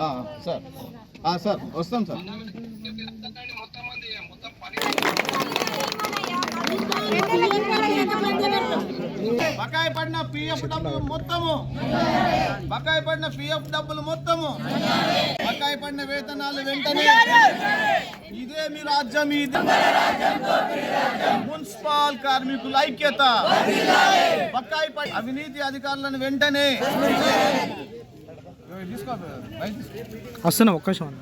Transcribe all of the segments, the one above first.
ఆ, సార్. ఆ, సార్. వస్తాం సార్. బకాయి పడిన పిఎఫ్ డబ్బులు మొత్తము. బకాయి పడిన పిఎఫ్ డబ్బులు మొత్తము. బకాయి పడిన వేతనాలు వెంటనే. ఇదే మీ రాజ్యం ఇది మున్సిపల్ కార్మికుల ఐక్యత. బకాయి పడి అవినీతి అధికారులను వెంటనే. వస్తున్నా ఒక్క నిమిషం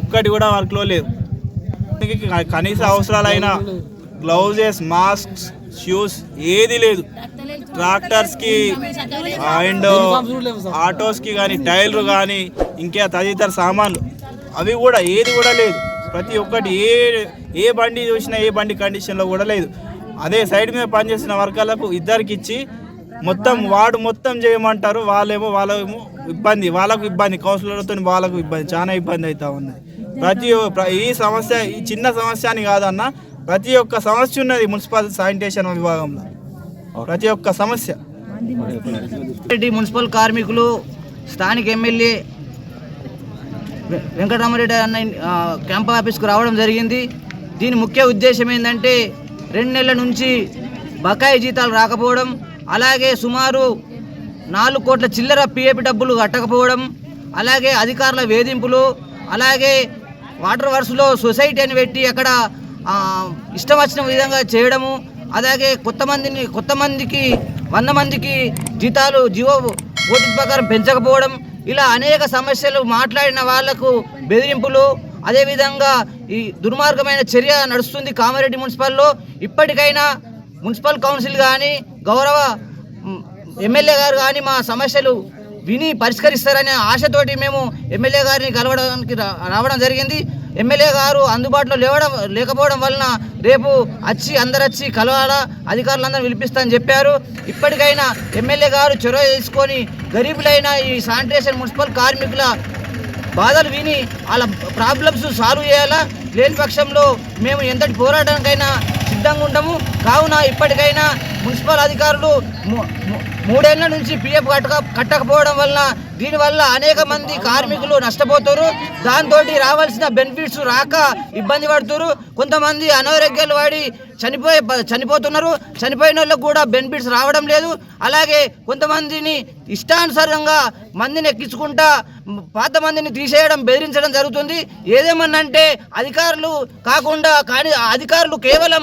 ఒక్కటి కూడా వర్క్లో లేదు. క- కనీస అవసరాలైన గ్లౌజెస్ మాస్క్స్ షూస్ ఏది లేదు. ట్రాక్టర్స్కి అండ్ ఆటోస్కి కానీ టైర్లు కానీ ఇంకా తదితర సామాన్లు అవి కూడా ఏది కూడా లేదు. ప్రతి ఒక్కటి ఏ ఏ బండి చూసినా ఏ బండి కండిషన్లో కూడా లేదు. అదే సైడ్ మీద పనిచేసిన వర్కర్లకు ఇద్దరికి ఇచ్చి మొత్తం వాడు మొత్తం చేయమంటారు. వాళ్ళేమో వాళ్ళేమో ఇబ్బంది వాళ్ళకు ఇబ్బంది. కౌన్సిలర్తో వాళ్ళకు ఇబ్బంది. చాలా ఇబ్బంది అవుతూ ఉన్నది. ప్రతి ఈ సమస్య ఈ చిన్న సమస్య అని కాదన్న ప్రతి ఒక్క సమస్య ఉన్నది మున్సిపల్ శానిటేషన్ విభాగంలో. ప్రతి ఒక్క సమస్య. రెడ్డి మున్సిపల్ కార్మికులు స్థానిక ఎమ్మెల్యే వెంకటరామరెడ్డి అన్న క్యాంప్ ఆఫీస్కు రావడం జరిగింది. దీని ముఖ్య ఉద్దేశం ఏంటంటే రెండు నెలల నుంచి బకాయి జీతాలు రాకపోవడం అలాగే సుమారు నాలుగు కోట్ల చిల్లర పిఏపి డబ్బులు కట్టకపోవడం అలాగే అధికారుల వేధింపులు అలాగే వాటర్ వర్క్స్లో సొసైటీ అని పెట్టి అక్కడ ఇష్టం వచ్చిన విధంగా చేయడము అలాగే కొత్త మందిని కొత్త మందికి వంద మందికి జీతాలు జీవో ఓటీ ప్రకారం పెంచకపోవడం ఇలా అనేక సమస్యలు మాట్లాడిన వాళ్ళకు బెదిరింపులు అదేవిధంగా ఈ దుర్మార్గమైన చర్య నడుస్తుంది కామారెడ్డి మున్సిపల్లో. ఇప్పటికైనా మున్సిపల్ కౌన్సిల్ కానీ గౌరవ ఎమ్మెల్యే గారు కానీ మా సమస్యలు విని పరిష్కరిస్తారనే ఆశతోటి మేము ఎమ్మెల్యే గారిని కలవడానికి రా- రావడం జరిగింది. ఎమ్మెల్యే గారు అందుబాటులో లేవడం లేకపోవడం వలన రేపు వచ్చి అందరు వచ్చి కలవాలా అధికారులందరూ పిలిపిస్తామని చెప్పారు. ఇప్పటికైనా ఎమ్మెల్యే గారు చొరవ తీసుకొని గరీబులైన ఈ శానిటేషన్ మున్సిపల్ కార్మికుల బాధలు విని వాళ్ళ ప్రాబ్లమ్స్ సాల్వ్ చేయాలా? లేని పక్షంలో మేము ఎంతటి పోరాటానికైనా సిద్ధంగా ఉంటాము. కావున ఇప్పటికైనా మున్సిపల్ అధికారులు మూడేళ్ళ నుంచి పిఎఫ్ కట్టక కట్టకపోవడం వలన దీనివల్ల అనేక మంది కార్మికులు నష్టపోతారు. దాంతో రావాల్సిన బెనిఫిట్స్ రాక ఇబ్బంది పడుతున్నారు కొంతమంది అనారోగ్యాలు వాడి చనిపోయే ప- చనిపోతున్నారు. చనిపోయిన వాళ్ళకు కూడా బెనిఫిట్స్ రావడం లేదు. అలాగే కొంతమందిని ఇష్టానుసారంగా మందిని ఎక్కించుకుంటా పాత మందిని తీసేయడం బెదిరించడం జరుగుతుంది. ఏదేమన్నంటే అధికారులు కాకుండా కానీ అధికారులు కేవలం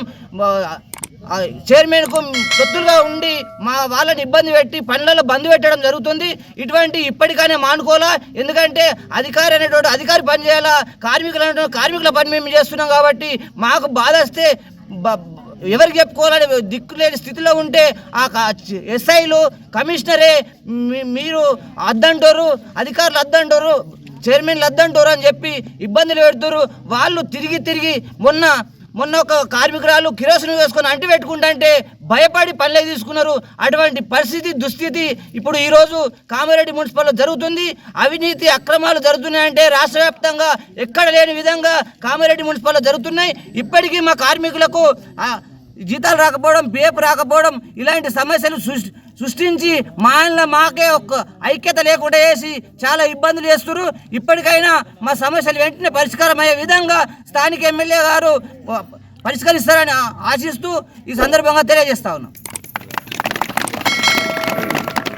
చైర్మన్కు శత్రులుగా ఉండి మా వాళ్ళని ఇబ్బంది పెట్టి పనులలో బంద్ పెట్టడం జరుగుతుంది. ఇటువంటి ఇప్పటికైనా మానుకోవాలా? ఎందుకంటే అధికారి అనేటువంటి అధికారి పని చేయాలా? కార్మికులు అనేటువంటి కార్మికుల పని మేము చేస్తున్నాం కాబట్టి మాకు బాధ వస్తే ఎవరికి చెప్పుకోవాలని దిక్కు లేని స్థితిలో ఉంటే ఆ ఎస్ఐలు కమిషనరే మీ- మీరు అద్దంటారు అధికారులు అద్దంటారు చైర్మన్లు అద్దంటారు అని చెప్పి ఇబ్బందులు పెడతారు. వాళ్ళు తిరిగి తిరిగి మొన్న మొన్న ఒక కార్మికురాలు కిరోసిన్ వేసుకొని అంటి పెట్టుకుంటుంటే భయపడి పనులే తీసుకున్నారు? అటువంటి పరిస్థితి దుస్థితి ఇప్పుడు ఈరోజు కామారెడ్డి మున్సిపల్లో జరుగుతుంది. అవినీతి అక్రమాలు జరుగుతున్నాయంటే రాష్ట్ర వ్యాప్తంగా ఎక్కడ లేని విధంగా కామారెడ్డి మున్సిపల్లో జరుగుతున్నాయి. ఇప్పటికీ మా కార్మికులకు జీతాలు రాకపోవడం పిఎఫ్ రాకపోవడం ఇలాంటి సమస్యలు సృష్టి సృష్టించి మా మాకే ఒక ఐక్యత లేకుండా చేసి చాలా ఇబ్బందులు చేస్తున్నారు. ఇప్పటికైనా మా సమస్యలు వెంటనే పరిష్కారం అయ్యే విధంగా స్థానిక ఎమ్మెల్యే గారు పరిష్కరిస్తారని ఆశిస్తూ ఈ సందర్భంగా తెలియజేస్తా ఉన్నాం.